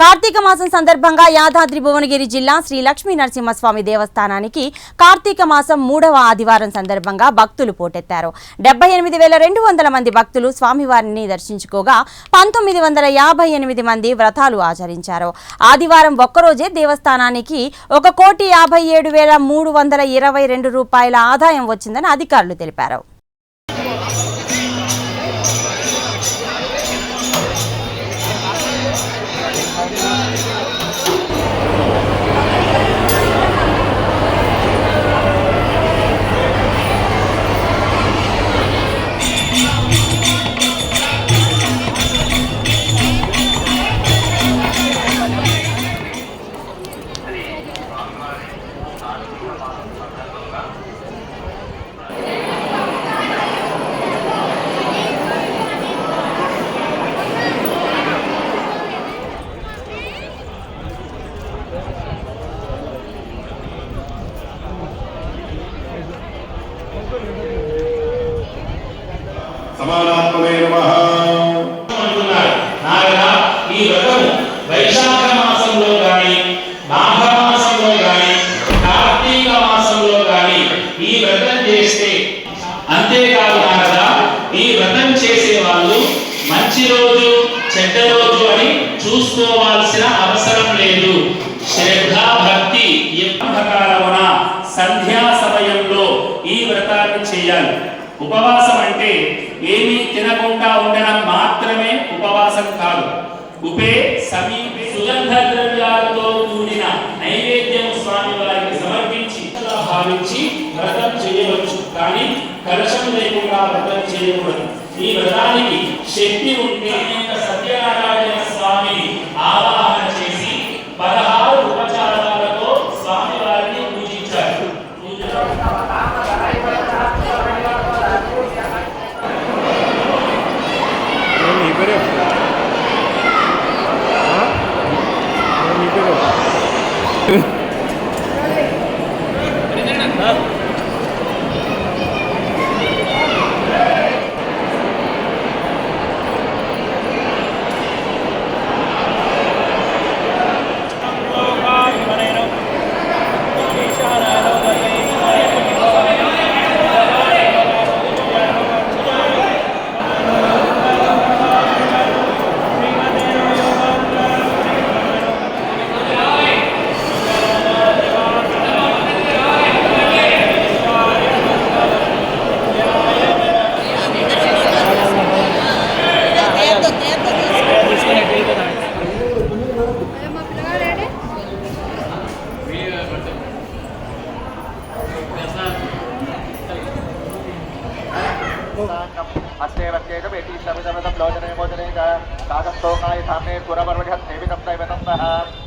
కార్తీక మాసం సందర్భంగా యాదాద్రి భువనగిరి జిల్లా శ్రీ లక్ష్మీ నరసింహస్వామి దేవస్థానానికి కార్తీక మాసం మూడవ ఆదివారం సందర్భంగా భక్తులు పోటెత్తారు. డెబ్బై ఎనిమిది వేల రెండు వందల మంది భక్తులు స్వామివారిని దర్శించుకోగా పంతొమ్మిది వందల యాభై ఎనిమిది మంది వ్రతాలు ఆచరించారు. ఆదివారం ఒక్కరోజే దేవస్థానానికి ఒక కోటి యాభై ఏడు వేల మూడు వందల ఇరవై రెండు రూపాయల ఆదాయం వచ్చిందని అధికారులు తెలిపారు. సమానాత్మనే నమః. అంటున్నారు. ఈ వ్రతము వైశాఖ మాసంలో గాని మాఘ మాసంలో గాని కార్తీక మాసంలో గాని ఈ వ్రతం చేస్తే అంతేకాదు నారదా ఈ వ్రతం చేసే వాళ్ళు మంచి రోజు చెడ్డ రోజు అని చూసుకోవాల్సిన అవసరం లేదు. శ్రద్ధ భక్తి చేయాలి. ఉపవాసం అంటే ఏమీ తినకుండా ఉండడం మాత్రమే ఉపవాసం కాదు. ఉపే సమీపే సుగంధ ద్రవ్యాలతో కూడిన నైవేద్యం స్వామి వారికి సమర్పించి భావించి వ్రతం చేయవచ్చు. కానీ కలశం లేకుండా వ్రతం చేయకూడదు. ఈ వ్రతానికి శక్తి ఉంటే సత్యనారాయణ స్వామిని ఆ हस्तेवत्येतम् एति समितमिदं लोचने मोचने का काकस्तोकाय धाम्ने पुरपर्वणि हस्तेऽपि तप्तैव